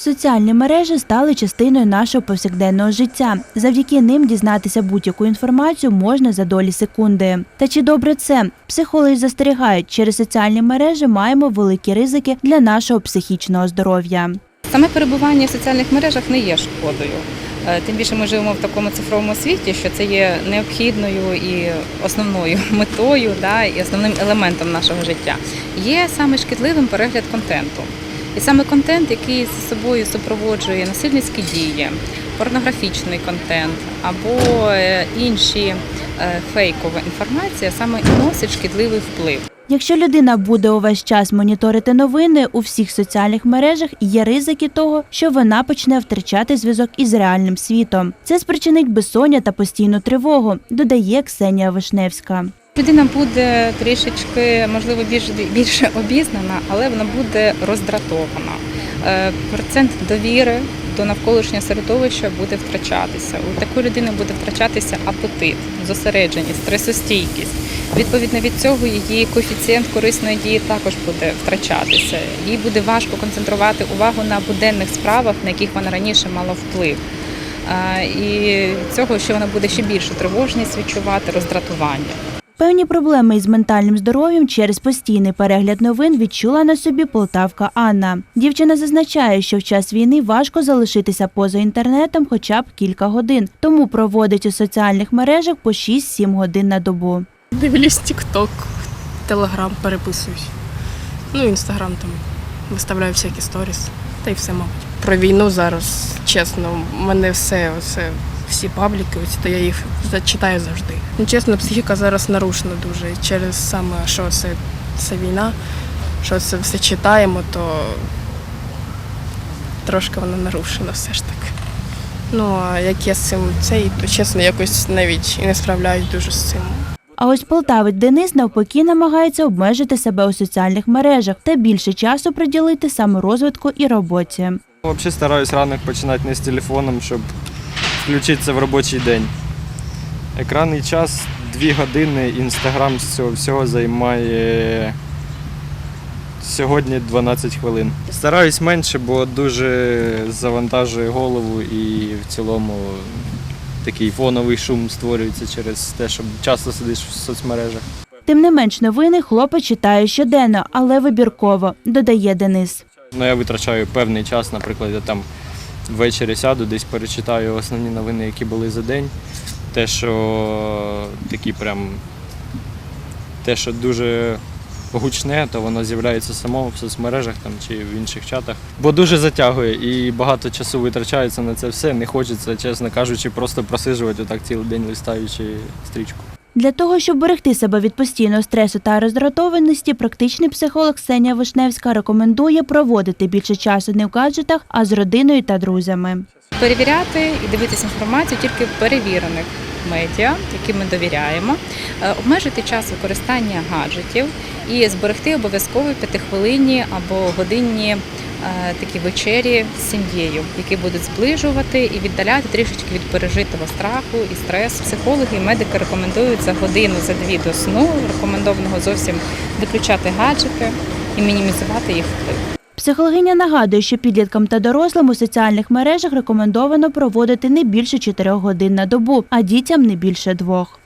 Соціальні мережі стали частиною нашого повсякденного життя. Завдяки ним дізнатися будь-яку інформацію можна за долі секунди. Та чи добре це? Психологи застерігають, через соціальні мережі маємо великі ризики для нашого психічного здоров'я. Саме перебування в соціальних мережах не є шкодою. Е, Тим більше ми живемо в такому цифровому світі, що це є необхідною і основною метою, да, і основним елементом нашого життя. Є саме шкідливим перегляд контенту. І саме контент, який за собою супроводжує насильницькі дії, порнографічний контент або е, інші е, фейкова інформація, саме і носить шкідливий вплив. Якщо людина буде увесь час моніторити новини у всіх соціальних мережах, є ризики того, що вона почне втрачати зв'язок із реальним світом. Це спричинить безсоння та постійну тривогу, додає Ксенія Вишневська. Людина буде трішечки, можливо, більш більше обізнана, але вона буде роздратована. Е, Процент довіри до навколишнього середовища буде втрачатися. У такої людини буде втрачатися апетит, зосередженість, стресостійкість. Відповідно від цього її коефіцієнт корисної дії також буде втрачатися. Їй буде важко концентрувати увагу на буденних справах, на яких вона раніше мала вплив. Е, І цього, що вона буде ще більше тривожність відчувати, роздратування. Певні проблеми із ментальним здоров'ям через постійний перегляд новин відчула на собі полтавка Анна. Дівчина зазначає, що в час війни важко залишитися поза інтернетом хоча б кілька годин, тому проводить у соціальних мережах по 6-7 годин на добу. Дивлюсь TikTok, Telegram переписуюсь. Ну, Інстаграм там виставляю всякі сторіс. Та й все, мабуть. Про війну зараз, чесно, в мене все, оце, всі пабліки, оці, то я їх зачитаю завжди. Ну, чесно, психіка зараз нарушена дуже через саме, що це, це війна, що це все читаємо, то трошки вона нарушена все ж таки. Ну, а як я з цим цей, то чесно, якось навіть і не справляюсь дуже з цим. А ось полтавець Денис навпаки намагається обмежити себе у соціальних мережах та більше часу приділити саморозвитку і роботі. Взагалі стараюсь ранок починати не з телефоном, щоб включитися в робочий день. Екранний час 2 години, інстаграм з цього всього займає сьогодні 12 хвилин. Стараюсь менше, бо дуже завантажує голову і в цілому такий фоновий шум створюється через те, що часто сидиш в соцмережах. Тим не менш, новини хлопець читає щоденно, але вибірково, додає Денис. Ну, я витрачаю певний час, наприклад, я там ввечері сяду, десь перечитаю основні новини, які були за день. Те, що такі прям те, що дуже гучне, то воно з'являється само в соцмережах там, чи в інших чатах. Бо дуже затягує і багато часу витрачається на це все. Не хочеться, чесно кажучи, просто просижувати отак цілий день листаючи стрічку. Для того, щоб берегти себе від постійного стресу та роздратованості, практичний психолог Ксенія Вишневська рекомендує проводити більше часу не в гаджетах, а з родиною та друзями. Перевіряти і дивитися інформацію тільки в перевірених медіа, яким ми довіряємо, Е, обмежити час використання гаджетів і зберегти обов'язково п'ятихвилинні або годинні такі вечері з сім'єю, які будуть зближувати і віддаляти трішечки від пережитого страху і стресу. Психологи і медики рекомендують за годину, за дві до сну рекомендованого зовсім виключати гаджети і мінімізувати їх вплив. Психологиня нагадує, що підліткам та дорослим у соціальних мережах рекомендовано проводити не більше 4 годин на добу, а дітям не більше двох.